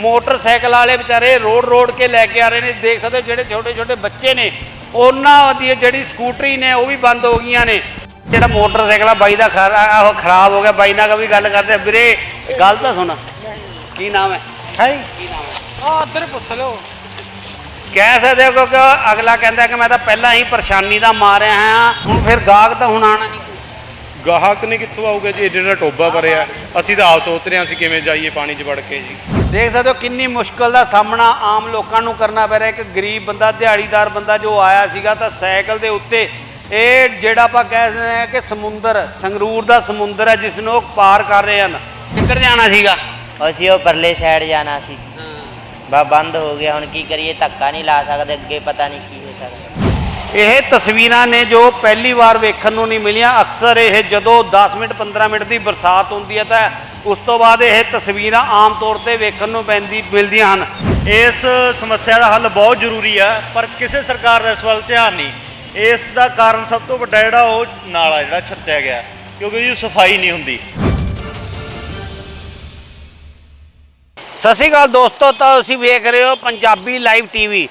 Motorcycle ਵਾਲੇ ਵਿਚਾਰੇ road road ਕੇ ਲੈ ਕੇ ਆ ਰਹੇ ਨੇ। ਦੇਖ ਸਕਦੇ ਹੋ ਜਿਹੜੇ ਛੋਟੇ ਛੋਟੇ ਬੱਚੇ ਨੇ ਉਹਨਾਂ ਦੀ ਜਿਹੜੀ ਸਕੂਟਰੀ ਨੇ ਉਹ ਵੀ ਬੰਦ ਹੋ ਗਈਆਂ ਨੇ। ਜਿਹੜਾ ਮੋਟਰਸਾਈਕਲ ਆ ਬਾਈ ਦਾ ਉਹ ਖਰਾਬ ਹੋ ਗਿਆ। ਬਾਈ ਨਾਲ ਵੀ ਗੱਲ ਕਰਦੇ। ਵੀਰੇ ਗੱਲ ਤਾਂ ਸੁਣ। ਕੀ ਨਾਮ ਹੈ? ਹੈ ਕੀ ਨਾਮ ਹੈ? ਆ ਅੰਦਰ ਪੁੱਛ ਲਓ। ਕਹਿ ਸਕਦੇ ਹੋ ਕਿਉਂਕਿ ਅਗਲਾ ਕਹਿੰਦਾ ਕਿ ਮੈਂ ਤਾਂ ਪਹਿਲਾਂ ਹੀ ਪਰੇਸ਼ਾਨੀ ਦਾ ਮਾਰਿਆ ਹਾਂ। ਹੁਣ ਫਿਰ ਗਾਹਕ ਤਾਂ ਹੁਣ ਆਣਾ ਨਹੀਂ। ਗਾਹਕ ਨੇ ਕਿੱਥੋਂ ਆਊਗਾ ਜੀ? ਏਡਾ ਏਡਾ ਟੋਬਾ ਭਰਿਆ। ਅਸੀਂ ਤਾਂ ਆਪ ਸੋਚ ਰਹੇ ਹਾਂ ਅਸੀਂ ਕਿਵੇਂ ਜਾਈਏ ਪਾਣੀ 'ਚ ਵੜ ਕੇ ਜੀ। ਦੇਖ ਸਕਦੇ ਹੋ ਕਿੰਨੀ ਮੁਸ਼ਕਲ ਦਾ ਸਾਹਮਣਾ ਆਮ ਲੋਕਾਂ ਨੂੰ ਕਰਨਾ ਪੈ ਰਿਹਾ। ਇੱਕ ਗਰੀਬ ਬੰਦਾ ਦਿਹਾੜੀਦਾਰ ਬੰਦਾ ਜੋ ਆਇਆ ਸੀਗਾ ਤਾਂ ਸਾਈਕਲ ਦੇ ਉੱਤੇ ਇਹ ਜਿਹੜਾ ਆਪਾਂ ਕਹਿ ਸਕਦੇ ਹਾਂ ਕਿ ਸਮੁੰਦਰ ਸੰਗਰੂਰ ਦਾ ਸਮੁੰਦਰ ਹੈ ਜਿਸ ਨੂੰ ਉਹ ਪਾਰ ਕਰ ਰਹੇ ਹਨ। ਕਿੱਧਰ ਜਾਣਾ ਸੀਗਾ? ਅਸੀਂ ਉਹ ਪਰਲੇ ਸਾਈਡ ਜਾਣਾ ਸੀ। ਬਾ ਬੰਦ ਹੋ ਗਿਆ। ਹੁਣ ਕੀ ਕਰੀਏ? ਧੱਕਾ ਨਹੀਂ ਲਾ ਸਕਦੇ। ਅੱਗੇ ਪਤਾ ਨਹੀਂ ਕੀ ਹੋ ਸਕਦਾ। ਇਹ ਤਸਵੀਰਾਂ ਨੇ ਜੋ ਪਹਿਲੀ ਵਾਰ ਵੇਖਣ ਨੂੰ ਨਹੀਂ ਮਿਲੀਆਂ। ਅਕਸਰ ਇਹ ਜਦੋਂ 10 ਮਿੰਟ 15 ਮਿੰਟ ਦੀ ਬਰਸਾਤ ਹੁੰਦੀ ਹੈ ਤਾਂ ਉਸ ਤੋਂ ਬਾਅਦ ਇਹ ਤਸਵੀਰਾਂ ਆਮ ਤੌਰ ਤੇ ਵੇਖਣ ਨੂੰ ਪੈਂਦੀ ਮਿਲਦੀਆਂ ਹਨ। ਇਸ ਸਮੱਸਿਆ ਦਾ ਹੱਲ ਬਹੁਤ ਜ਼ਰੂਰੀ ਆ ਪਰ ਕਿਸੇ ਸਰਕਾਰ ਦਾ ਇਸ ਵੱਲ ਧਿਆਨ ਨਹੀਂ। ਇਸ ਦਾ ਕਾਰਨ ਸਭ ਤੋਂ ਵੱਡਾ ਜਿਹੜਾ ਉਹ ਨਾਲਾ ਜਿਹੜਾ ਛੱਤਿਆ ਗਿਆ ਕਿਉਂਕਿ ਉਹਦੀ ਸਫ਼ਾਈ ਨਹੀਂ ਹੁੰਦੀ। ਸਤਿ ਸ਼੍ਰੀ ਅਕਾਲ ਦੋਸਤੋ ਤਾਂ ਤੁਸੀਂ ਵੇਖ ਰਹੇ ਹੋ ਪੰਜਾਬੀ ਲਾਈਵ ਟੀਵੀ।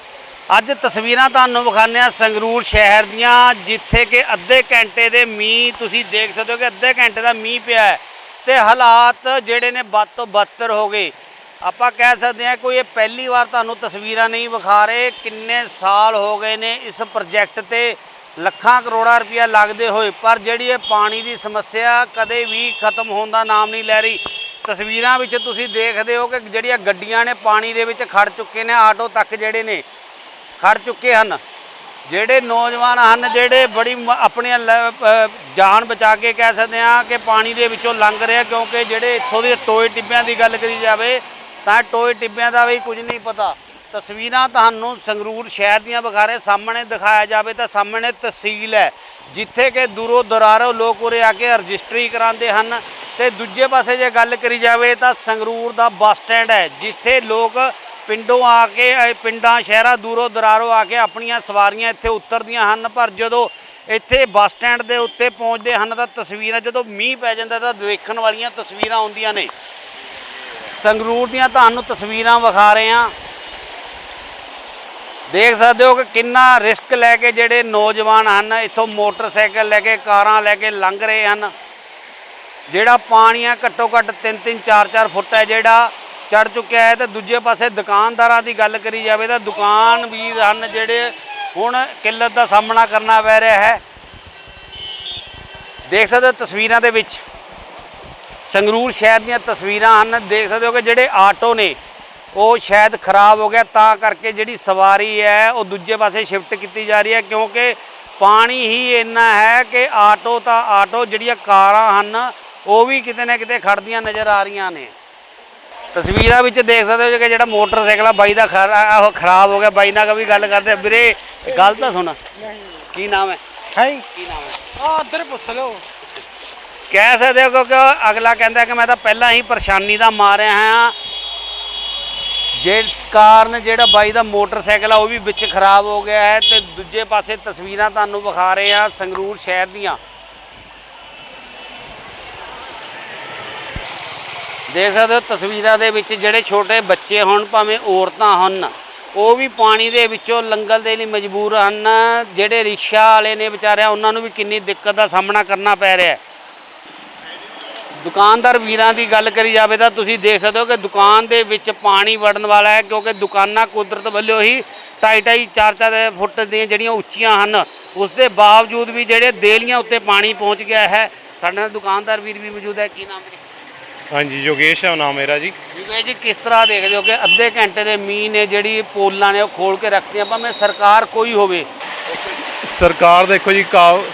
ਅੱਜ ਤਸਵੀਰਾਂ ਤੁਹਾਨੂੰ ਵਿਖਾਉਂਦੇ ਹਾਂ ਸੰਗਰੂਰ ਸ਼ਹਿਰ ਦੀਆਂ, ਜਿੱਥੇ ਕਿ ਅੱਧੇ ਘੰਟੇ ਦੇ ਮੀਂਹ, ਤੁਸੀਂ ਦੇਖ ਸਕਦੇ ਹੋ ਕਿ ਅੱਧੇ ਘੰਟੇ ਦਾ ਮੀਂਹ ਪਿਆ ਹੈ। ਤੇ ਹਾਲਾਤ ਜਿਹੜੇ ਨੇ ਵੱਧ ਤੋਂ ਬੱਤਰ ਹੋ ਗਏ। ਆਪਾਂ ਕਹਿ ਸਕਦੇ ਹਾਂ ਕੋਈ ਇਹ ਪਹਿਲੀ ਵਾਰ ਤੁਹਾਨੂੰ ਤਸਵੀਰਾਂ ਨਹੀਂ ਵਿਖਾ ਰਹੇ। ਕਿੰਨੇ ਸਾਲ ਹੋ ਗਏ ਨੇ ਇਸ ਪ੍ਰੋਜੈਕਟ ਤੇ। ਲੱਖਾਂ ਕਰੋੜਾਂ ਰੁਪਇਆ ਲੱਗਦੇ ਹੋਏ, ਪਰ ਜਿਹੜੀ ਇਹ ਪਾਣੀ ਦੀ ਸਮੱਸਿਆ ਕਦੇ ਵੀ ਖਤਮ ਹੋਣ ਦਾ ਨਾਮ ਨਹੀਂ ਲੈ ਰਹੀ। ਤਸਵੀਰਾਂ ਵਿੱਚ ਤੁਸੀਂ ਦੇਖਦੇ ਹੋ ਕਿ ਜਿਹੜੀਆਂ ਗੱਡੀਆਂ ਨੇ ਪਾਣੀ ਦੇ ਵਿੱਚ ਖੜ ਚੁੱਕੇ ਨੇ, ਆਟੋ ਤੱਕ ਜਿਹੜੇ ਨੇ ਖੜ ਚੁੱਕੇ ਹਨ। ਜਿਹੜੇ ਨੌਜਵਾਨ ਹਨ, ਜਿਹੜੇ ਬੜੀ ਮ- ਆਪਣੀਆਂ ਲ- ਜਾਨ ਬਚਾ ਕੇ ਕਹਿ ਸਕਦੇ ਹਾਂ ਕਿ ਪਾਣੀ ਦੇ ਵਿੱਚੋਂ ਲੰਘ ਰਿਹਾ ਕਿਉਂਕਿ ਜਿਹੜੇ ਇੱਥੋਂ ਦੇ ਟੋਏ ਟਿੱਬਿਆਂ ਦੀ ਗੱਲ ਕਰੀ ਜਾਵੇ, ਤਾਂ ਟੋਏ ਟਿੱਬਿਆਂ ਦਾ ਵੀ ਕੁਝ ਨਹੀਂ ਪਤਾ। ਤਸਵੀਰਾਂ ਤੁਹਾਨੂੰ ਸੰਗਰੂਰ ਸ਼ਹਿਰ ਦੀਆਂ ਵਿਖਾ ਰਹੇ, ਸਾਹਮਣੇ ਦਿਖਾਇਆ ਜਾਵੇ ਤਾਂ ਸਾਹਮਣੇ ਤਹਿਸੀਲ ਹੈ, ਜਿੱਥੇ ਕਿ ਦੂਰੋਂ ਦਰਾਰੋਂ ਲੋਕ ਉਰੇ ਆ ਕੇ ਰਜਿਸਟਰੀ ਕਰਾਉਂਦੇ ਹਨ। ਤੇ ਦੂਜੇ ਪਾਸੇ ਜੇ ਗੱਲ ਕਰੀ ਜਾਵੇ ਤਾਂ ਸੰਗਰੂਰ ਦਾ ਬੱਸ ਸਟੈਂਡ ਹੈ, ਜਿੱਥੇ ਲੋਕ ਪਿੰਡੋਂ ਆ ਕੇ ਪਿੰਡਾਂ, ਸ਼ਹਿਰਾਂ ਦੂਰੋਂ ਦਰਾਰੋਂ ਆ ਕੇ ਆਪਣੀਆਂ ਸਵਾਰੀਆਂ ਇੱਥੇ ਉਤਰਦੀਆਂ ਹਨ, ਪਰ ਜਦੋਂ ਇੱਥੇ ਬੱਸ ਸਟੈਂਡ ਦੇ ਉੱਤੇ ਪਹੁੰਚਦੇ ਹਨ ਤਾਂ ਤਸਵੀਰਾਂ, ਜਦੋਂ ਮੀਂਹ ਪੈ ਜਾਂਦਾ ਤਾਂ ਦੇਖਣ ਵਾਲੀਆਂ ਤਸਵੀਰਾਂ ਆਉਂਦੀਆਂ ਨੇ। ਸੰਗਰੂਰ ਦੀਆਂ ਤੁਹਾਨੂੰ ਤਸਵੀਰਾਂ ਵਿਖਾ ਰਹੇ ਹਾਂ। ਦੇਖ ਸਕਦੇ ਹੋ ਕਿ ਕਿੰਨਾ ਰਿਸਕ ਲੈ ਕੇ ਜਿਹੜੇ ਨੌਜਵਾਨ ਹਨ, ਇੱਥੋਂ ਮੋਟਰਸਾਈਕਲ ਲੈ ਕੇ, ਕਾਰਾਂ ਲੈ ਕੇ ਲੰਘ ਰਹੇ ਹਨ। ਜਿਹੜਾ ਪਾਣੀ ਆ ਘੱਟੋ ਘੱਟ 3-3 4-4 ਫੁੱਟ ਹੈ ਜਿਹੜਾ ਚੜ ਚੁੱਕਿਆ ਹੈ ਤੇ ਦੂਜੇ ਪਾਸੇ ਦੁਕਾਨਦਾਰਾਂ ਦੀ ਗੱਲ ਕਰੀ ਜਾਵੇ ਤਾਂ ਦੁਕਾਨ ਵੀਰ ਹਨ ਜਿਹੜੇ ਹੁਣ ਕਿੱਲਤ ਦਾ ਸਾਹਮਣਾ ਕਰਨਾ ਪੈ ਰਿਹਾ ਹੈ। ਦੇਖ ਸਕਦੇ ਹੋ ਤਸਵੀਰਾਂ ਦੇ ਵਿੱਚ। ਸੰਗਰੂਰ ਸ਼ਹਿਰ ਦੀਆਂ ਤਸਵੀਰਾਂ ਹਨ। ਦੇਖ ਸਕਦੇ ਹੋ ਕਿ ਜਿਹੜੇ ਆਟੋ ਨੇ, ਉਹ ਸ਼ਾਇਦ ਖਰਾਬ ਹੋ ਗਿਆ। ਤਾਂ ਕਰਕੇ ਜਿਹੜੀ ਸਵਾਰੀ ਹੈ, ਉਹ ਦੂਜੇ ਪਾਸੇ ਸ਼ਿਫਟ ਕੀਤੀ ਜਾ ਰਹੀ ਹੈ ਕਿਉਂਕਿ ਪਾਣੀ ਹੀ ਇੰਨਾ ਹੈ ਕਿ ਆਟੋ ਤਾਂ ਆਟੋ, ਜਿਹੜੀਆਂ ਕਾਰਾਂ ਹਨ, ਉਹ ਵੀ ਕਿਤੇ ਨਾ ਕਿਤੇ ਖੜਦੀਆਂ ਨਜ਼ਰ ਆ ਰਹੀਆਂ ਨੇ। ਤਸਵੀਰਾਂ ਵਿੱਚ ਦੇਖ ਸਕਦੇ ਹੋ ਕਿ ਜਿਹੜਾ ਮੋਟਰਸਾਈਕਲ ਆ ਬਾਈ ਦਾ ਉਹ ਖਰਾਬ ਹੋ ਗਿਆ ਬਾਈ ਨਾਲ ਵੀ ਗੱਲ ਕਰਦੇ। ਵੀਰੇ ਗੱਲ ਤਾਂ ਸੁਣ। ਕੀ ਨਾਮ ਹੈ? ਹੈ? ਕੀ ਨਾਮ ਹੈ? ਆ ਅੰਦਰ ਪੁੱਛ ਲਓ। ਕਹਿ ਸਕਦੇ ਹੋ ਕਿਉਂਕਿ ਅਗਲਾ ਕਹਿੰਦਾ ਕਿ ਮੈਂ ਤਾਂ ਪਹਿਲਾਂ ਹੀ ਪਰੇਸ਼ਾਨੀ ਦਾ ਮਾਰਿਆ ਹਾਂ। ਜੇ ਕਾਰਨ ਜਿਹੜਾ ਬਾਈ ਦਾ ਮੋਟਰਸਾਈਕਲ ਆ ਉਹ ਵੀ ਵਿੱਚ ਖਰਾਬ ਹੋ ਗਿਆ ਹੈ ਤੇ ਦੂਜੇ ਪਾਸੇ ਤਸਵੀਰਾਂ ਤੁਹਾਨੂੰ ਵਿਖਾ ਰਹੇ ਆ ਸੰਗਰੂਰ ਸ਼ਹਿਰ ਦੀਆਂ। ਦੇਖ ਸਕਦੇ ਹੋ ਤਸਵੀਰਾਂ ਦੇ ਵਿੱਚ ਜਿਹੜੇ ਛੋਟੇ ਬੱਚੇ ਹੋਣ, ਭਾਵੇਂ ਔਰਤਾਂ ਹਨ ਉਹ ਵੀ ਪਾਣੀ ਦੇ ਵਿੱਚੋਂ ਲੰਘਣ ਦੇ ਲਈ ਮਜਬੂਰ ਹਨ। ਜਿਹੜੇ ਰਿਕਸ਼ਾ ਵਾਲੇ ਨੇ ਵਿਚਾਰਿਆਂ, ਉਹਨਾਂ ਨੂੰ ਵੀ ਕਿੰਨੀ ਦਿੱਕਤ ਦਾ ਸਾਹਮਣਾ ਕਰਨਾ ਪੈ ਰਿਹਾ ਹੈ। ਦੁਕਾਨਦਾਰ ਵੀਰਾਂ ਦੀ ਗੱਲ ਕਰੀ ਜਾਵੇ ਤਾਂ ਤੁਸੀਂ ਦੇਖ ਸਕਦੇ ਹੋ ਕਿ ਦੁਕਾਨ ਦੇ ਵਿੱਚ ਪਾਣੀ ਵੜਨ ਵਾਲਾ ਹੈ, ਕਿਉਂਕਿ ਦੁਕਾਨਾਂ ਕੁਦਰਤ ਵੱਲੋਂ ਹੀ ਢਾਈ ਢਾਈ, ਚਾਰ ਚਾਰ ਫੁੱਟ ਦੀਆਂ ਜਿਹੜੀਆਂ ਉੱਚੀਆਂ ਹਨ, ਉਸ ਦੇ ਬਾਵਜੂਦ ਵੀ ਜਿਹੜੇ ਦੇਲੀਆਂ ਉੱਤੇ ਪਾਣੀ ਪਹੁੰਚ ਗਿਆ ਹੈ। ਸਾਡੇ ਨਾਲ ਦੁਕਾਨਦਾਰ ਵੀਰ ਵੀ ਮੌਜੂਦ ਹੈ। ਕੀ ਨਾਮ ਵੀਰੇ ਹਾਂਜੀ ਯੋਗੇਸ਼ ਹੈ ਨਾਮ ਮੇਰਾ ਜੀ। ਜੀ ਜੀ ਕਿਸ ਤਰ੍ਹਾਂ ਦੇਖਦੇ ਹੋ ਕਿ ਅੱਧੇ ਘੰਟੇ ਦੇ ਮੀਂਹ ਨੇ ਜਿਹੜੀ ਪੋਲਾਂ ਨੇ ਉਹ ਖੋਲ ਕੇ ਰੱਖਤੀਆਂ ਭਾਵੇਂ ਸਰਕਾਰ ਕੋਈ ਹੋਵੇ? ਸਰਕਾਰ ਦੇਖੋ ਜੀ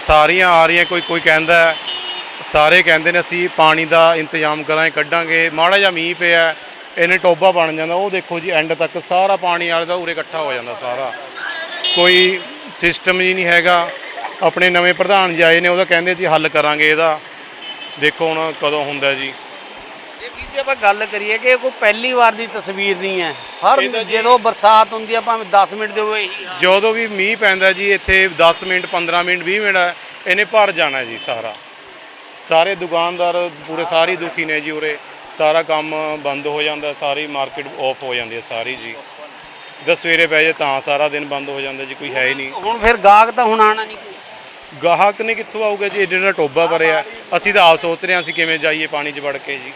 ਸਾਰੀਆਂ ਆ ਰਹੀਆਂ ਕੋਈ ਕੋਈ ਕਹਿੰਦਾ ਸਾਰੇ ਕਹਿੰਦੇ ਨੇ ਅਸੀਂ ਪਾਣੀ ਦਾ ਇੰਤਜ਼ਾਮ ਕਰਾਂਗੇ ਕੱਢਾਂਗੇ। ਮਾੜਾ ਜਿਹਾ ਮੀਂਹ ਪਿਆ ਇਹਨੇ ਟੋਬਾ ਬਣ ਜਾਂਦਾ ਉਹ ਦੇਖੋ ਜੀ ਐਂਡ ਤੱਕ ਸਾਰਾ ਪਾਣੀ ਆਲੇ ਦਾ ਉਰੇ ਇਕੱਠਾ ਹੋ ਜਾਂਦਾ ਸਾਰਾ। ਕੋਈ ਸਿਸਟਮ ਹੀ ਨਹੀਂ ਹੈਗਾ। ਆਪਣੇ ਨਵੇਂ ਪ੍ਰਧਾਨ ਜੀ ਆਏ ਨੇ ਉਹਦਾ ਕਹਿੰਦੇ ਜੀ ਹੱਲ ਕਰਾਂਗੇ ਇਹਦਾ। ਦੇਖੋ ਹੁਣ ਕਦੋਂ ਹੁੰਦਾ ਜੀ। ਇਹ ਵੀ ਜੇ ਆਪਾਂ ਗੱਲ ਕਰੀਏ ਕਿ ਇਹ ਕੋਈ ਪਹਿਲੀ ਵਾਰ ਦੀ ਤਸਵੀਰ ਨਹੀਂ ਹੈ। ਹਰ ਇਹ ਤਾਂ ਜੀ- ਜਦੋਂ ਬਰਸਾਤ ਹੁੰਦੀ ਆ ਭਾਵੇਂ 10 ਮਿੰਟ ਦੇ ਇਹੀ ਹਾਲ। ਜਦੋਂ ਵੀ ਮੀਂਹ ਪੈਂਦਾ ਜੀ ਇੱਥੇ 10 ਮਿੰਟ 15 ਮਿੰਟ 20 ਮਿੰਟ ਇਹਨੇ ਭਰ ਜਾਣਾ ਜੀ ਸਾਰਾ। ਸਾਰੇ ਦੁਕਾਨਦਾਰ ਪੂਰੇ ਸਾਰੇ ਦੁਖੀ ਨੇ ਜੀ ਉਰੇ। ਸਾਰਾ ਕੰਮ ਬੰਦ ਹੋ ਜਾਂਦਾ ਸਾਰੀ ਮਾਰਕੀਟ ਆਫ ਹੋ ਜਾਂਦੀ ਹੈ ਸਾਰੀ ਜੀ। ਜਦ ਸਵੇਰੇ ਪੈ ਜੇ ਤਾਂ ਸਾਰਾ ਦਿਨ ਬੰਦ ਹੋ ਜਾਂਦਾ ਜੀ ਕੋਈ ਹੈ ਹੀ ਨਹੀਂ। ਹੁਣ ਫਿਰ ਗਾਹਕ ਤਾਂ ਹੁਣ ਆਣਾ ਨਹੀਂ ਗਾਹਕ ਨੇ ਕਿੱਥੋਂ ਆਊਗਾ ਜੀ ਏਡੇ ਦਾ ਟੋਬਾ ਭਰਿਆ। ਅਸੀਂ ਤਾਂ ਆਪ ਸੋਚ ਰਹੇ ਹਾਂ ਅਸੀਂ ਕਿਵੇਂ ਜਾਈਏ ਪਾਣੀ 'ਚ ਵੜ ਕੇ ਜੀ।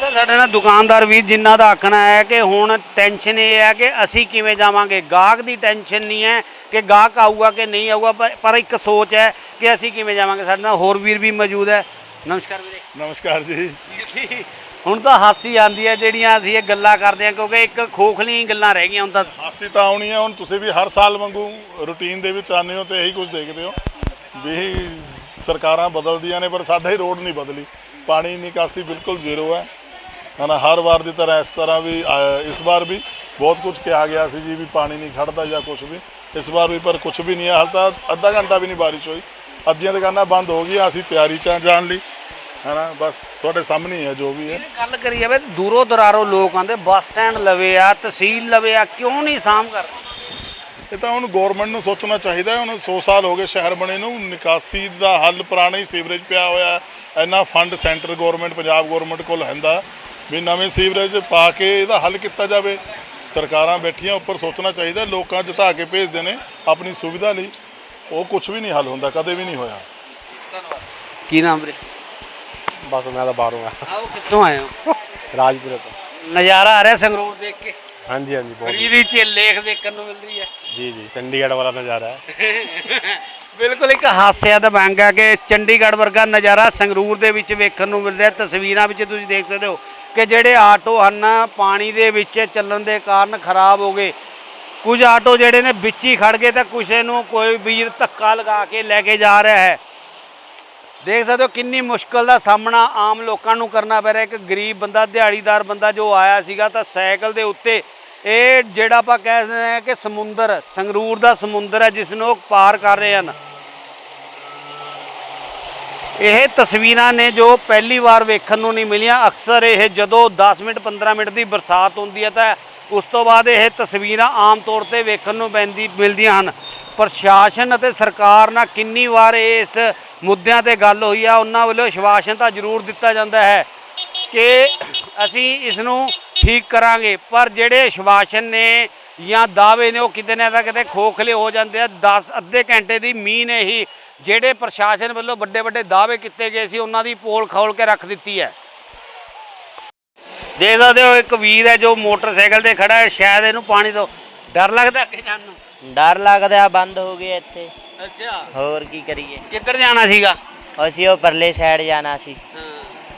ਤਾਂ ਸਾਡੇ ਨਾਲ ਦੁਕਾਨਦਾਰ ਵੀ ਜਿਨ੍ਹਾਂ ਦਾ ਆਖਣਾ ਹੈ ਕਿ ਹੁਣ ਟੈਨਸ਼ਨ ਇਹ ਹੈ ਕਿ ਅਸੀਂ ਕਿਵੇਂ ਜਾਵਾਂਗੇ? ਗਾਹਕ ਦੀ ਟੈਨਸ਼ਨ ਨਹੀਂ ਹੈ ਕਿ ਗਾਹਕ ਆਊਗਾ ਕਿ ਨਹੀਂ ਆਊਗਾ ਪਰ- ਪਰ ਇੱਕ ਸੋਚ ਹੈ ਕਿ ਅਸੀਂ ਕਿਵੇਂ ਜਾਵਾਂਗੇ? ਸਾਡੇ ਨਾਲ ਹੋਰ ਵੀਰ ਵੀ ਮੌਜੂਦ ਹੈ। ਨਮਸਕਾਰ ਵੀਰੇ। ਨਮਸਕਾਰ ਜੀ। ਹੁਣ ਤਾਂ ਹਾਸੀ ਆਂਦੀ ਹੈ ਜਿਹੜੀਆਂ ਅਸੀਂ ਇਹ ਗੱਲਾਂ ਕਰਦੇ ਹਾਂ ਕਿਉਂਕਿ ਇੱਕ ਖੋਖਲੀ ਗੱਲਾਂ ਰਹਿ ਗਈਆਂ ਹੁਣ ਤਾਂ। ਹਾਸੀ ਤਾਂ ਆਉਣੀ ਹੈ ਹੁਣ ਤੁਸੀਂ ਵੀ ਹਰ ਸਾਲ ਵਾਂਗੂ ਰੂਟੀਨ ਦੇ ਵਿੱਚ ਆਉਂਦੇ ਹੋ ਤੇ ਇਹੀ ਕੁਝ ਦੇਖਦੇ ਹੋ। ਵੀ ਸਰਕਾਰਾਂ ਬਦਲਦੀਆਂ ਨੇ ਪਰ ਸਾਡਾ ਹੀ ਰੋਡ ਨਹੀਂ ਬਦਲੀ। ਪਾਣੀ ਨਿਕਾਸੀ ਬਿਲਕੁਲ ਜ਼ੀਰੋ ਹੈ। ਹਨਾ ਹਰ ਵਾਰ ਦੀ ਤਰ੍ਹਾਂ ਇਸ ਤਰ੍ਹਾਂ ਵੀ ਇਸ ਵਾਰ ਵੀ ਬਹੁਤ ਕੁਝ ਕਿਹਾ ਗਿਆ ਸੀ ਜੀ ਵੀ ਪਾਣੀ ਨਹੀਂ ਖੜਦਾ ਜਾਂ ਕੁਝ ਵੀ। ਇਸ ਵਾਰ ਵੀ ਪਰ ਕੁਝ ਵੀ ਨਹੀਂ ਹਾਲ ਤਾਂ ਅੱਧਾ ਘੰਟਾ ਵੀ ਨਹੀਂ ਬਾਰਿਸ਼ ਹੋਈ। ਅੱਧੀਆਂ ਦੁਕਾਨਾਂ ਬੰਦ ਹੋ ਗਈਆਂ ਅਸੀਂ ਤਿਆਰੀ 'ਚ ਜਾਣ ਲਈ। ਹਨਾ ਬਸ ਤੁਹਾਡੇ ਸਾਹਮਣੇ ਹੀ ਹੈ ਜੋ ਵੀ ਹੈ। ਗੱਲ ਕਰੀ ਜਾਵੇ ਦੂਰੋਂ ਦਰਾਰੋਂ ਲੋਕ ਆਂਦੇ ਬੱਸ ਸਟੈਂਡ ਲਵੇ ਆ ਤਹਿਸੀਲ ਲਵੇ ਆ ਕਿਉਂ ਨਹੀਂ ਸਾਮ ਕਰ ਇਹ ਤਾਂ ਹੁਣ ਗਵਰਨਮੈਂਟ ਨੂੰ ਸੋਚਣਾ ਚਾਹੀਦਾ ਹੈ। ਹੁਣ 100 ਸਾਲ ਹੋ ਗਏ ਸ਼ਹਿਰ ਬਣੇ ਨੂੰ ਨਿਕਾਸੀ ਦਾ ਹੱਲ ਪੁਰਾਣਾ ਹੀ ਸੀਵਰੇਜ ਪਿਆ ਹੋਇਆ। ਇੰਨਾ fund centre government Punjab government ਕੋਲ ਹੁੰਦਾ ਵੀ ਨਵੇਂ ਸੀਵਰੇਜ ਪਾ ਕੇ ਇਹਦਾ ਹੱਲ ਕੀਤਾ ਜਾਵੇ। ਸਰਕਾਰਾਂ ਬੈਠੀਆਂ ਉੱਪਰ ਸੋਚਣਾ ਚਾਹੀਦਾ ਲੋਕਾਂ ਜਿਤਾ ਕੇ ਭੇਜਦੇ ਨੇ ਆਪਣੀ ਸੁਵਿਧਾ ਲਈ। ਉਹ ਕੁਝ ਵੀ ਨਹੀਂ ਹੱਲ ਹੁੰਦਾ ਕਦੇ ਵੀ ਨਹੀਂ ਹੋਇਆ। ਕੀ ਨਾਮ ਵੀਰੇ? ਬਸ ਮੈਂ ਤਾਂ ਬਾਹਰੋਂ ਆ। ਆਓ ਕਿੱਥੋਂ ਆਏ ਹੋ? ਰਾਜਪੁਰੇ ਤੋਂ। ਨਜ਼ਾਰਾ ਆ ਰਿਹਾ ਸੰਗਰੂਰ ਦੇਖ ਕੇ। ਹਾਂਜੀ ਹਾਂਜੀ ਫਰੀ ਦੀ ਚ ਲੇਖ ਦੇਖਣ ਨੂੰ ਮਿਲ ਰਹੀ ਹੈ। ਜੀ ਜੀ। ਚੰਡੀਗੜ੍ਹ ਵਾਲਾ ਨਜ਼ਾਰਾ ਹੈ। ਬਿਲਕੁਲ ਇੱਕ ਹਾਸਿਆ ਦਾ ਵਾਂਗ ਹੈ ਕਿ ਚੰਡੀਗੜ੍ਹ ਵਰਗਾ ਨਜ਼ਾਰਾ ਸੰਗਰੂਰ ਦੇ ਵਿੱਚ ਵੇਖਣ ਨੂੰ ਮਿਲ ਰਿਹਾ ਤਸਵੀਰਾਂ ਵਿੱਚ ਤੁਸੀਂ ਦੇਖ ਸਕਦੇ ਹੋ ਕਿ ਜਿਹੜੇ ਆਟੋ ਹਨ, ਪਾਣੀ ਦੇ ਵਿੱਚ ਚੱਲਣ ਦੇ ਕਾਰਨ ਖਰਾਬ ਹੋ ਗਏ। ਕੁਝ ਆਟੋ ਜਿਹੜੇ ਨੇ ਵਿੱਚ ਹੀ ਖੜ ਗਏ ਤਾਂ ਕਿਸੇ ਨੂੰ ਕੋਈ ਵੀਰ ਧੱਕਾ ਲਗਾ ਕੇ ਲੈ ਕੇ ਜਾ ਰਿਹਾ ਹੈ। ਦੇਖ ਸਕਦੇ ਹੋ ਕਿੰਨੀ ਮੁਸ਼ਕਲ ਦਾ ਸਾਹਮਣਾ ਆਮ ਲੋਕਾਂ ਨੂੰ ਕਰਨਾ ਪੈ ਰਿਹਾ ਇੱਕ ਗਰੀਬ ਬੰਦਾ, ਦਿਹਾੜੀਦਾਰ ਬੰਦਾ ਜੋ ਆਇਆ ਸੀਗਾ ਤਾਂ ਸਾਈਕਲ ਦੇ ਉੱਤੇ ਇਹ ਜਿਹੜਾ ਆਪਾਂ ਕਹਿ ਸਕਦੇ ਹਾਂ ਕਿ ਸਮੁੰਦਰ, ਸੰਗਰੂਰ ਦਾ ਸਮੁੰਦਰ ਹੈ ਜਿਸ ਨੂੰ ਉਹ ਪਾਰ ਕਰ ਰਹੇ ਹਨ। ਇਹ ਤਸਵੀਰਾਂ ਨੇ ਜੋ ਪਹਿਲੀ ਵਾਰ ਵੇਖਣ ਨੂੰ ਨਹੀਂ ਮਿਲੀਆਂ। ਅਕਸਰ ਇਹ ਜਦੋਂ 10 ਮਿੰਟ 15 ਮਿੰਟ ਦੀ ਬਰਸਾਤ ਹੁੰਦੀ ਹੈ ਤਾਂ ਉਸ ਤੋਂ ਬਾਅਦ ਇਹ ਤਸਵੀਰਾਂ ਆਮ ਤੌਰ ਤੇ ਵੇਖਣ ਨੂੰ ਪੈਂਦੀ ਮਿਲਦੀਆਂ ਹਨ। ਪ੍ਰਸ਼ਾਸਨ ਅਤੇ ਸਰਕਾਰ ਨਾਲ ਕਿੰਨੀ ਵਾਰ ਇਸ ਮੁੱਦਿਆਂ ਤੇ ਗੱਲ ਹੋਈ ਆ, ਉਹਨਾਂ ਵੱਲੋਂ ਆਸ਼ਵਾਸਨ ਤਾਂ ਜ਼ਰੂਰ ਦਿੱਤਾ ਜਾਂਦਾ ਹੈ ਕਿ ਅਸੀਂ ਇਸ ਨੂੰ ਠੀਕ ਕਰਾਂਗੇ ਪਰ ਜਿਹੜੇ ਆਸ਼ਵਾਸਨ ਨੇ ਜਾਂ ਦਾਅਵੇ ਨੇ ਉਹ ਕਿਤੇ ਨਾ ਕਿਤੇ ਖੋਖਲੇ ਹੋ ਜਾਂਦੇ ਆ। 10 ਅੱਧੇ ਘੰਟੇ ਦੀ ਮੀਂਹ ਨੇ ਹੀ ਜਿਹੜੇ ਪ੍ਰਸ਼ਾਸਨ ਵੱਲੋਂ ਵੱਡੇ ਵੱਡੇ ਦਾਅਵੇ ਕੀਤੇ ਗਏ ਸੀ ਉਹਨਾਂ ਦੀ ਪੋਲ ਖੋਲ ਕੇ ਰੱਖ ਦਿੱਤੀ ਹੈ। ਦੇਖ ਸਕਦੇ ਹੋ ਇੱਕ ਵੀਰ ਹੈ ਜੋ ਮੋਟਰਸਾਈਕਲ ਤੇ ਖੜਾ ਹੈ ਸ਼ਾਇਦ ਇਹਨੂੰ ਪਾਣੀ ਤੋਂ ਡਰ ਲੱਗਦਾ ਅੱਗੇ ਜਾਣ ਨੂੰ। ਡਰ ਲੱਗਦਾ ਬੰਦ ਹੋ ਗਏ ਇੱਥੇ। ਅੱਛਾ। ਹੋਰ ਕੀ ਕਰੀਏ? ਕਿੱਧਰ ਜਾਣਾ ਸੀਗਾ? ਅਸੀਂ ਉਹ ਪਰਲੇ ਸਾਈਡ ਜਾਣਾ ਸੀ।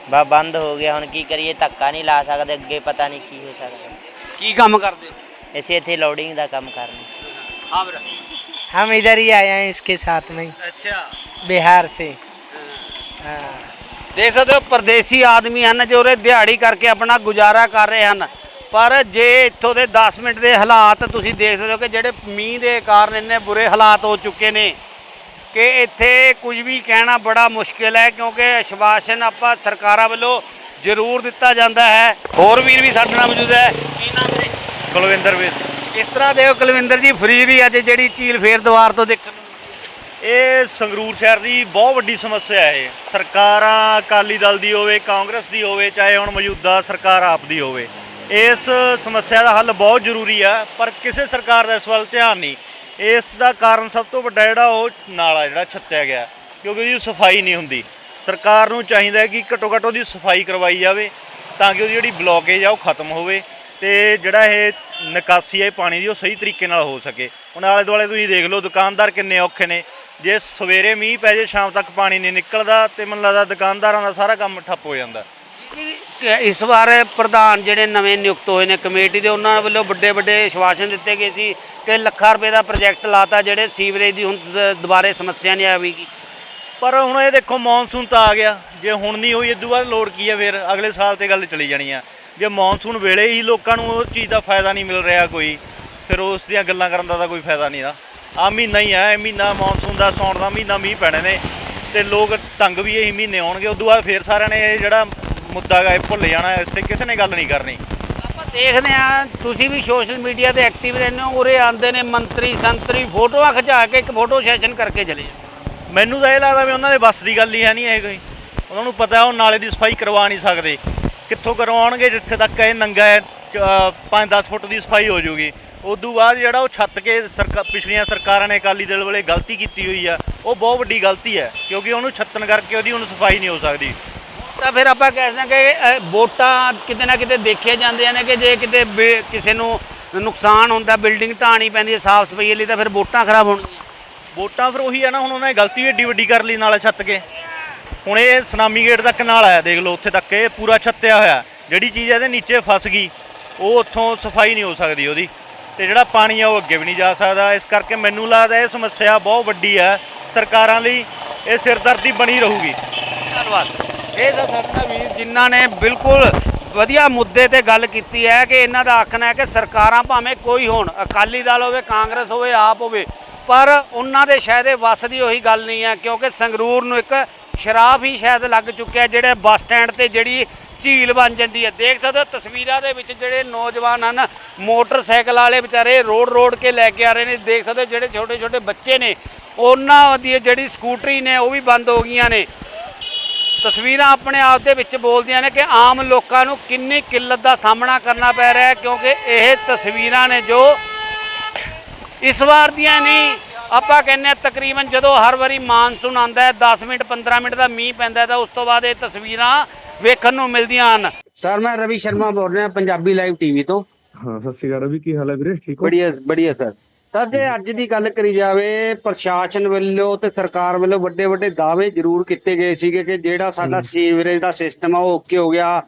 ਬਾ ਬੰਦ ਹੋ ਗਿਆ ਹੁਣ ਕੀ ਕਰੀਏ ਧੱਕਾ ਨਹੀਂ ਲਾ ਸਕਦੇ ਅੱਗੇ ਪਤਾ ਨਹੀਂ ਕੀ ਹੋ ਸਕਦਾ ਕੀ ਕੰਮ ਕਰਦੇ ਹੋ ਅਸੀਂ ਇੱਥੇ ਲੋਡਿੰਗ ਦਾ ਕੰਮ ਕਰਨਾ ਹਾਂ ਵੀਰ हम इधर ही आए हैं इसके साथ में ही, ਅੱਛਾ बिहार से हाँ ਦੇਖ ਸਕਦੇ ਹੋ ਪਰਦੇਸੀ ਆਦਮੀ ਹਨ ਜੋ ਉਰੇ ਦਿਹਾੜੀ ਕਰਕੇ ਆਪਣਾ ਗੁਜ਼ਾਰਾ ਕਰ ਰਹੇ ਹਨ ਪਰ ਜੇ ਇੱਥੋਂ ਦੇ 10 ਮਿੰਟ ਦੇ ਹਾਲਾਤ ਤੁਸੀਂ ਦੇਖ ਸਕਦੇ ਹੋ ਕਿ ਜਿਹੜੇ ਮੀਂਹ ਦੇ ਕਾਰਨ ਇੰਨੇ ਬੁਰੇ ਹਾਲਾਤ ਹੋ ਚੁੱਕੇ ਨੇ ਕਿ ਇੱਥੇ ਕੁਝ ਵੀ ਕਹਿਣਾ ਬੜਾ ਮੁਸ਼ਕਿਲ ਹੈ ਕਿਉਂਕਿ ਆਸ਼ਵਾਸਨ ਆਪਾਂ ਸਰਕਾਰਾਂ ਵੱਲੋਂ ਜ਼ਰੂਰ ਦਿੱਤਾ ਜਾਂਦਾ ਹੈ। ਹੋਰ ਵੀਰ ਵੀ ਸਾਡੇ ਨਾਲ ਮੌਜੂਦ ਹੈ। ਕੀ ਨਾਮ ਹੈ ਕੁਲਵਿੰਦਰ ਵੀਰ। ਕਿਸ ਤਰ੍ਹਾਂ ਦੇ ਕੁਲਵਿੰਦਰ ਜੀ ਫਰੀ ਦੀ ਅੱਜ ਜਿਹੜੀ ਝੀਲ ਫੇਰ ਦੁਆਰ ਤੋਂ ਦੇਖਣ ਨੂੰ? ਇਹ ਸੰਗਰੂਰ ਸ਼ਹਿਰ ਦੀ ਬਹੁਤ ਵੱਡੀ ਸਮੱਸਿਆ ਹੈ। ਸਰਕਾਰਾਂ ਅਕਾਲੀ ਦਲ ਦੀ ਹੋਵੇ ਕਾਂਗਰਸ ਦੀ ਹੋਵੇ ਚਾਹੇ ਹੁਣ ਮੌਜੂਦਾ ਸਰਕਾਰ ਆਪ ਦੀ ਹੋਵੇ। ਇਸ ਸਮੱਸਿਆ ਦਾ ਹੱਲ ਬਹੁਤ ਜ਼ਰੂਰੀ ਆ ਪਰ ਕਿਸੇ ਸਰਕਾਰ ਦਾ ਇਸ ਵੱਲ ਧਿਆਨ ਨਹੀਂ। ਇਸ ਦਾ ਕਾਰਨ ਸਭ ਤੋਂ ਵੱਡਾ ਜਿਹੜਾ ਉਹ ਨਾਲਾ ਜਿਹੜਾ ਛੱਤਿਆ ਗਿਆ, ਕਿਉਂਕਿ ਉਹਦੀ ਸਫ਼ਾਈ ਨਹੀਂ ਹੁੰਦੀ। ਸਰਕਾਰ ਨੂੰ ਚਾਹੀਦਾ ਹੈ ਕਿ ਘੱਟੋ ਘੱਟ ਉਹਦੀ ਸਫ਼ਾਈ ਕਰਵਾਈ ਜਾਵੇ, ਤਾਂ ਕਿ ਉਹਦੀ ਜਿਹੜੀ ਬਲੋਕੇਜ ਆ ਉਹ ਖਤਮ ਹੋਵੇ ਤੇ ਜਿਹੜਾ ਇਹ ਨਿਕਾਸੀ ਹੈ ਪਾਣੀ ਦੀ ਉਹ ਸਹੀ ਤਰੀਕੇ ਨਾਲ ਹੋ ਸਕੇ। ਹੁਣ ਆਲੇ ਦੁਆਲੇ ਤੁਸੀਂ ਦੇਖ ਲਓ, ਦੁਕਾਨਦਾਰ ਕਿੰਨੇ ਔਖੇ ਨੇ। ਜੇ ਸਵੇਰੇ ਮੀਂਹ ਪੈ ਜੇ, ਸ਼ਾਮ ਤੱਕ ਪਾਣੀ ਨਹੀਂ ਨਿਕਲਦਾ ਤੇ ਮੈਨੂੰ ਲੱਗਦਾ ਦੁਕਾਨਦਾਰਾਂ ਦਾ ਸਾਰਾ ਕੰਮ ਠੱਪ ਹੋ ਜਾਂਦਾ। ਇਸ ਵਾਰ ਪ੍ਰਧਾਨ ਜਿਹੜੇ ਨਵੇਂ ਨਿਯੁਕਤ ਹੋਏ ਨੇ ਕਮੇਟੀ ਦੇ, ਉਹਨਾਂ ਵੱਲੋਂ ਵੱਡੇ ਵੱਡੇ ਆਸ਼ਵਾਸਨ ਦਿੱਤੇ ਗਏ ਸੀ। ਕਿ ਲੱਖਾਂ ਰੁਪਏ ਦਾ ਪ੍ਰੋਜੈਕਟ ਲਾਤਾ ਜਿਹੜੇ ਸੀਵਰੇਜ ਦੀ ਹੁਣ ਦ- ਦੁਬਾਰੇ ਸਮੱਸਿਆ ਨਹੀਂ ਆਵੇਗੀ। ਪਰ ਹੁਣ ਇਹ ਦੇਖੋ, ਮੌਨਸੂਨ ਤਾਂ ਆ ਗਿਆ। ਜੇ ਹੁਣ ਨਹੀਂ ਹੋਈ, ਇਦੋਂ ਬਾਅਦ ਲੋੜ ਕੀ ਹੈ ਫਿਰ? ਅਗਲੇ ਸਾਲ ਤੇ ਗੱਲ ਚਲੀ ਜਾਣੀ ਆ। ਜੇ ਮੌਨਸੂਨ ਵੇਲੇ ਹੀ ਲੋਕਾਂ ਨੂੰ ਉਹ ਚੀਜ਼ ਦਾ ਫਾਇਦਾ ਨਹੀਂ ਮਿਲ ਰਿਹਾ ਕੋਈ, ਫਿਰ ਉਸ ਦੀਆਂ ਗੱਲਾਂ ਕਰਨ ਦਾ ਤਾਂ ਕੋਈ ਫਾਇਦਾ ਨਹੀਂ ਦਾ ਆ ਮਹੀਨਾ ਹੀ ਹੈ ਇਹ ਮਹੀਨਾ ਮੌਨਸੂਨ ਦਾ ਸੌਣ ਦਾ ਮਹੀਨਾ ਮੀਂਹ ਪੈਣੇ ਨੇ। ਤੇ ਲੋਕ ਤੰਗ ਵੀ ਇਹੀ ਮਹੀਨੇ ਆਉਣਗੇ, ਉਦੋਂ ਬਾਅਦ ਫਿਰ ਸਾਰਿਆਂ ਨੇ ਇਹ ਜਿਹੜਾ ਮੁੱਦਾ ਗਾ, ਇਹ ਭੁੱਲ ਜਾਣਾ, ਇਸ ਤੇ ਕਿਸੇ ਨੇ ਗੱਲ ਨਹੀਂ ਕਰਨੀ। ਦੇਖਦੇ ਆ ਤੁਸੀਂ ਵੀ ਸੋਸ਼ਲ ਮੀਡੀਆ ਤੇ ਐਕਟਿਵ ਰਹਿੰਦੇ ਹੋ, ਉਰੇ ਆਉਂਦੇ ਨੇ ਮੰਤਰੀ, ਸੰਤਰੀ, ਫੋਟੋਆਂ ਖਿਚਾ ਕੇ ਇੱਕ ਫੋਟੋ ਸੈਸ਼ਨ ਕਰਕੇ ਚਲੇ ਜਾਂਦੇ ਮੈਨੂੰ ਤਾਂ ਇਹ ਲੱਗਦਾ ਵੀ ਉਹਨਾਂ ਦੇ ਬੱਸ ਦੀ ਗੱਲ ਹੀ ਹੈ ਨਹੀਂ ਇਹ ਕੋਈ। ਉਹਨਾਂ ਨੂੰ ਪਤਾ ਉਹ ਨਾਲੇ ਦੀ ਸਫ਼ਾਈ ਕਰਵਾ ਨਹੀਂ ਸਕਦੇ। ਕਿੱਥੋਂ ਕਰਵਾਉਣਗੇ, ਜਿੱਥੇ ਤੱਕ ਇਹ ਨੰਗਾ ਹੈ 5-10 ਫੁੱਟ ਦੀ ਸਫ਼ਾਈ ਹੋ ਜਾਊਗੀ ਉਦੋਂ ਬਾਅਦ ਜਿਹੜਾ ਉਹ ਛੱਤ ਕੇ ਸਰਕਾ, ਪਿਛਲੀਆਂ ਸਰਕਾਰਾਂ ਨੇ ਅਕਾਲੀ ਦਲ ਵਾਲੇ ਗਲਤੀ ਕੀਤੀ ਹੋਈ ਆ, ਉਹ ਬਹੁਤ ਵੱਡੀ ਗਲਤੀ ਹੈ, ਕਿਉਂਕਿ ਉਹਨੂੰ ਛੱਤਨ ਕਰਕੇ ਉਹਦੀ ਹੁਣ ਸਫ਼ਾਈ ਨਹੀਂ ਹੋ ਸਕਦੀ। ਤਾਂ ਫਿਰ ਆਪਾਂ ਕਹਿ ਸਕਦੇ ਹਾਂ ਕਿ ਵੋਟਾਂ ਕਿਤੇ ਨਾ ਕਿਤੇ ਦੇਖੇ ਜਾਂਦੀਆਂ ਨੇ ਕਿ ਜੇ ਕਿਤੇ ਬਿ- ਕਿਸੇ ਨੂੰ ਨੁਕਸਾਨ ਹੁੰਦਾ ਬਿਲਡਿੰਗ ਢਾਣੀ ਪੈਂਦੀ ਹੈ ਸਾਫ਼ ਸਫ਼ਾਈ ਲਈ ਤਾਂ ਫਿਰ ਵੋਟਾਂ ਖਰਾਬ ਹੋਣਗੀਆਂ। ਵੋਟਾਂ ਫਿਰ ਉਹੀ ਆ ਨਾ ਹੁਣ ਉਹਨਾਂ ਨੇ ਗਲਤੀ ਏਡੀ ਵੱਡੀ ਕਰ ਲਈ ਨਾਲੇ ਛੱਤ ਕੇ। ਹੁਣ ਇਹ ਸੁਨਾਮੀ ਗੇਟ ਤੱਕ ਨਾਲ ਆਇਆ ਦੇਖ ਲਓ ਉੱਥੇ ਤੱਕ ਇਹ ਪੂਰਾ ਛੱਤਿਆ ਹੋਇਆ। ਜਿਹੜੀ ਚੀਜ਼ ਇਹਦੇ ਨੀਚੇ ਫਸ ਗਈ ਉਹ ਉੱਥੋਂ ਸਫ਼ਾਈ ਨਹੀਂ ਹੋ ਸਕਦੀ ਉਹਦੀ। ਤੇ ਜਿਹੜਾ ਪਾਣੀ ਆ ਉਹ ਅੱਗੇ ਵੀ ਨਹੀਂ ਜਾ ਸਕਦਾ। ਇਸ ਕਰਕੇ ਮੈਨੂੰ ਲੱਗਦਾ ਇਹ ਸਮੱਸਿਆ ਬਹੁਤ ਵੱਡੀ ਹੈ ਸਰਕਾਰਾਂ ਲਈ ਇਹ ਸਿਰਦਰਦੀ ਬਣੀ ਰਹੂਗੀ। ਧੰਨਵਾਦ। ਇਹ ਤਾਂ ਸਾਡੇ ਵੀਰ, ਜਿਨ੍ਹਾਂ ਨੇ ਬਿਲਕੁਲ ਵਧੀਆ ਮੁੱਦੇ ਤੇ ਗੱਲ ਕੀਤੀ ਹੈ ਕਿ ਇਹਨਾਂ ਦਾ ਆਖਣਾ ਹੈ ਕਿ ਸਰਕਾਰਾਂ ਭਾਵੇਂ ਕੋਈ ਹੋਣ, ਅਕਾਲੀ ਦਲ ਹੋਵੇ, ਕਾਂਗਰਸ ਹੋਵੇ, ਆਪ ਹੋਵੇ, ਪਰ ਉਹਨਾਂ ਦੇ ਸ਼ਾਇਦ ਇਹ ਵੱਸ ਦੀ ਉਹੀ ਗੱਲ ਨਹੀਂ ਹੈ, ਕਿਉਂਕਿ ਸੰਗਰੂਰ ਨੂੰ ਇੱਕ ਸ਼ਰਾਬ ਹੀ ਸ਼ਾਇਦ ਲੱਗ ਚੁੱਕਿਆ ਜਿਹੜੇ ਬੱਸ ਸਟੈਂਡ ਤੇ ਜਿਹੜੀ ਝੀਲ ਬਣ ਜਾਂਦੀ ਹੈ। ਦੇਖ ਸਕਦੇ ਹੋ ਤਸਵੀਰਾਂ ਦੇ ਵਿੱਚ ਜਿਹੜੇ ਨੌਜਵਾਨ ਹਨ, ਮੋਟਰਸਾਈਕਲ ਵਾਲੇ ਵਿਚਾਰੇ ਰੋਡ ਰੋਡ ਕੇ ਲੈ ਕੇ ਆ ਰਹੇ ਨੇ। ਦੇਖ ਸਕਦੇ ਹੋ ਜਿਹੜੇ ਛੋਟੇ ਛੋਟੇ ਬੱਚੇ ਨੇ, ਉਹਨਾਂ ਦੀ ਜਿਹੜੀ ਸਕੂਟਰੀ ਨੇ, ਉਹ ਵੀ ਬੰਦ ਹੋ ਗਈਆਂ ਨੇ। ਤਸਵੀਰਾਂ ਆਪਣੇ ਆਪ ਦੇ ਵਿੱਚ ਬੋਲਦੀਆਂ ਨੇ ਕਿ ਆਮ ਲੋਕਾਂ ਨੂੰ ਕਿੰਨੀ ਕਿੱਲਤ ਦਾ ਸਾਹਮਣਾ ਕਰਨਾ ਪੈ ਰਿਹਾ ਹੈ ਕਿਉਂਕਿ ਇਹ ਤਸਵੀਰਾਂ ਨੇ ਜੋ ਇਸ ਵਾਰ ਦੀਆਂ ਨਹੀਂ ਆਪਾਂ ਕਹਿੰਦੇ ਹਾਂ ਤਕਰੀਬਨ ਜਦੋਂ ਹਰ ਵਾਰੀ ਮਾਨਸੂਨ ਆਉਂਦਾ ਹੈ 10 ਮਿੰਟ 15 ਮਿੰਟ ਦਾ ਮੀਂਹ ਪੈਂਦਾ ਹੈ ਤਾਂ ਉਸ ਤੋਂ ਬਾਅਦ ਇਹ ਤਸਵੀਰਾਂ ਵੇਖਣ ਨੂੰ ਮਿਲਦੀਆਂ ਹਨ। ਸਰ ਮੈਂ ਰਵੀ ਸ਼ਰਮਾ ਬੋਲ ਰਿਹਾ ਪੰਜਾਬੀ ਲਾਈਵ ਟੀਵੀ ਤੋਂ। ਹਾਂ ਸਤਿ ਸ਼੍ਰੀ ਅਕਾਲ ਰਵੀ ਕੀ ਹਾਲ ਹੈ ਵੀਰੇ? ਠੀਕ ਹੋ? ਬੜੀਆ ਬੜੀਆ ਸਰ। ਸਰ ਜੇ ਅੱਜ ਦੀ ਗੱਲ ਕਰੀ ਜਾਵੇ ਪ੍ਰਸ਼ਾਸਨ ਵੱਲੋਂ ਤੇ ਸਰਕਾਰ ਵੱਲੋਂ ਵੱਡੇ ਵੱਡੇ ਦਾਅਵੇ ਜ਼ਰੂਰ ਕੀਤੇ ਗਏ ਸੀਗੇ ਕਿ ਜਿਹੜਾ ਸਾਡਾ ਸੀਵਰੇਜ ਦਾ ਸਿਸਟਮ ਆ ਉਹ ਓਕੇ ਹੋ ਗਿਆ।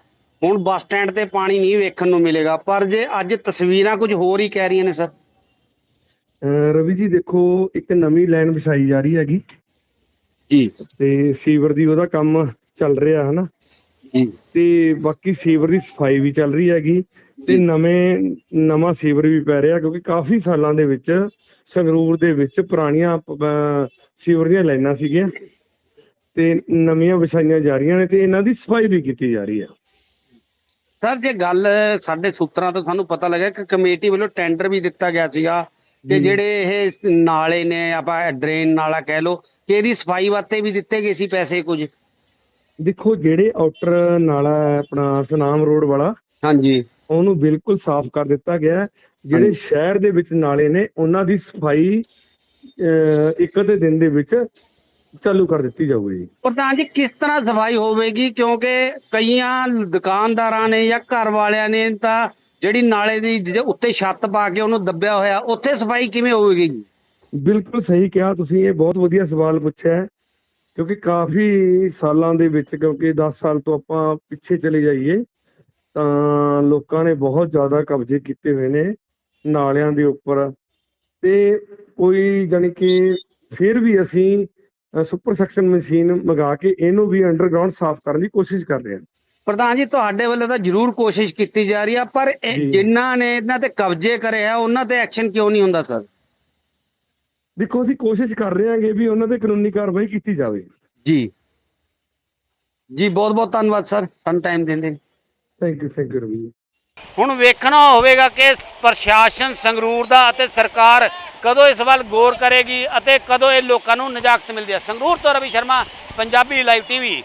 ਹੁਣ ਬੱਸ ਸਟੈਂਡ ਤੇ ਪਾਣੀ ਨਹੀਂ ਵੇਖਣ ਨੂੰ ਮਿਲੇਗਾ। ਪਰ ਜੇ ਅੱਜ ਤਸਵੀਰਾਂ ਕੁਝ ਹੋਰ ਹੀ ਕਹਿ ਰਹੀਆਂ ਨੇ ਸਰ? ਰਵੀ ਜੀ ਦੇਖੋ ਇੱਕ ਨਵੀਂ ਲਾਈਨ ਵਿਛਾਈ ਜਾ ਰਹੀ ਹੈਗੀ। ਜੀ। ਤੇ ਸੀਵਰ ਦੀ ਉਹਦਾ ਕੰਮ ਚੱਲ ਰਿਹਾ ਹੈ ਨਾ ਜੀ। ਤੇ ਬਾਕੀ ਸੀਵਰ ਦੀ ਸਫ਼ਾਈ ਵੀ ਚੱਲ ਰਹੀ ਹੈਗੀ। ਤੇ ਨਵੇਂ ਨਵਾਂ ਸੀਵਰ ਵੀ ਪੈ ਰਿਹਾ ਕਿਉਂਕਿ ਕਾਫੀ ਸਾਲਾਂ ਦੇ ਵਿੱਚ ਸੰਗਰੂਰ ਦੇ ਵਿੱਚ ਪੁਰਾਣੀਆਂ ਸੀਵਰ ਦੀਆਂ ਲਾਈਨਾਂ ਸੀਗੀਆਂ ਤੇ ਨਵੀਆਂ ਵਿਛਾਈਆਂ ਜਾ ਰਹੀਆਂ ਨੇ ਤੇ ਇਹਨਾਂ ਦੀ ਸਫ਼ਾਈ ਵੀ ਕੀਤੀ ਜਾ ਰਹੀ ਹੈ ਸਰ ਜੇ ਗੱਲ ਸਾਡੇ ਸੂਤਰਾਂ ਤੋਂ ਸਾਨੂੰ ਪਤਾ ਲੱਗਾ ਕਿ ਕਮੇਟੀ ਵੱਲੋਂ ਟੈਂਡਰ ਵੀ ਦਿੱਤਾ ਗਿਆ ਸੀਗਾ ਕਿ ਜਿਹੜੇ ਇਹ ਨਾਲੇ ਨੇ ਆਪਾਂ ਡਰੇਨ ਨਾਲਾ ਕਹਿ ਲਓ ਕਿ ਇਹਦੀ ਸਫ਼ਾਈ ਵਾਸਤੇ ਵੀ ਦਿੱਤੇ ਗਏ ਸੀ ਪੈਸੇ ਕੁਝ? ਦੇਖੋ ਜਿਹੜੇ ਆਊਟਰ ਨਾਲਾ ਆਪਣਾ ਸੁਨਾਮ ਰੋਡ ਵਾਲਾ ਹਾਂਜੀ। ਉਹਨੂੰ ਬਿਲਕੁਲ ਸਾਫ਼ ਕਰ ਦਿੱਤਾ ਗਿਆ ਹੈ। ਜਿਹੜੇ ਸ਼ਹਿਰ ਦੇ ਵਿੱਚ ਨਾਲੇ ਨੇ ਉਹਨਾਂ ਦੀ ਸਫ਼ਾਈ ਇੱਕ ਅੱਧੇ ਦਿਨ ਦੇ ਵਿੱਚ ਚਾਲੂ ਕਰ ਦਿੱਤੀ ਜਾਊਗੀ ਜੀ। ਪ੍ਰਧਾਨ ਜੀ ਕਿਸ ਤਰ੍ਹਾਂ ਸਫ਼ਾਈ ਹੋਵੇਗੀ? ਕਿਉਂਕਿ ਕਈਆਂ ਦੁਕਾਨਦਾਰਾਂ ਨੇ ਜਾਂ ਘਰ ਵਾਲਿਆਂ ਨੇ ਤਾਂ ਜਿਹੜੀ ਨਾਲੇ ਦੀ ਜ- ਉੱਤੇ ਛੱਤ ਪਾ ਕੇ ਉਹਨੂੰ ਦੱਬਿਆ ਹੋਇਆ ਉੱਥੇ ਸਫ਼ਾਈ ਕਿਵੇਂ ਹੋਵੇਗੀ ਬਿਲਕੁਲ ਸਹੀ ਕਿਹਾ ਤੁਸੀਂ ਇਹ ਬਹੁਤ ਵਧੀਆ ਸਵਾਲ ਪੁੱਛਿਆ ਹੈ। ਕਿਉਂਕਿ ਕਾਫੀ ਸਾਲਾਂ ਦੇ ਵਿੱਚ ਕਿਉਂਕਿ 10 ਸਾਲ ਤੋਂ ਆਪਾਂ ਪਿੱਛੇ ਚਲੇ ਜਾਈਏ ਤਾਂ ਲੋਕਾਂ ਨੇ ਬਹੁਤ ਜ਼ਿਆਦਾ ਕਬਜ਼ੇ ਕੀਤੇ ਹੋਏ ਨੇ ਨਾਲਿਆਂ ਦੇ ਉੱਪਰ। ਤੇ ਕੋਈ ਜਾਣੀ ਕਿ ਫਿਰ ਵੀ ਅਸੀਂ ਸੁਪਰ ਸੈਕਸ਼ਨ ਮਸ਼ੀਨ ਮੰਗਾ ਕੇ ਇਹਨੂੰ ਵੀ ਅੰਡਰਗਰਾਉਂਡ ਸਾਫ਼ ਕਰਨ ਦੀ ਕੋਸ਼ਿਸ਼ ਕਰ ਰਹੇ ਹਾਂ। ਪ੍ਰਧਾਨ ਜੀ ਤੁਹਾਡੇ ਵੱਲੋਂ ਤਾਂ ਜ਼ਰੂਰ ਕੋਸ਼ਿਸ਼ ਕੀਤੀ ਜਾ ਰਹੀ ਆ ਪਰ। ਜਿਨ੍ਹਾਂ ਨੇ ਇਹਨਾਂ ਤੇ ਕਬਜ਼ੇ ਕਰੇ ਆ ਉਹਨਾਂ ਤੇ ਐਕਸ਼ਨ ਕਿਉਂ ਨਹੀਂ ਹੁੰਦਾ ਸਰ? ਦੇਖੋ ਅਸੀਂ ਕੋਸ਼ਿਸ਼ ਕਰ ਰਹੇ ਹਾਂਗੇ ਵੀ ਉਹਨਾਂ ਤੇ ਕਾਨੂੰਨੀ ਕਾਰਵਾਈ ਕੀਤੀ ਜਾਵੇ। ਜੀ। ਜੀ ਬਹੁਤ ਬਹੁਤ ਧੰਨਵਾਦ ਸਰ। ਸਾਨੂੰ ਟਾਈਮ ਦੇਣ ਦੇ thank you thank you Ravi ਹੁਣ ਵੇਖਣਾ ਹੋਵੇਗਾ ਕਿ ਪ੍ਰਸ਼ਾਸਨ ਸੰਗਰੂਰ ਦਾ ਅਤੇ ਸਰਕਾਰ ਕਦੋਂ ਇਸ ਵੱਲ ਗੌਰ ਕਰੇਗੀ ਅਤੇ ਕਦੋਂ ਇਹ ਲੋਕਾਂ ਨੂੰ ਨਜਾਕਤ ਮਿਲਦੀ ਹੈ। ਸੰਗਰੂਰ ਤੋਂ ਰਵੀ ਸ਼ਰਮਾ, ਪੰਜਾਬੀ ਲਾਈਵ ਟੀਵੀ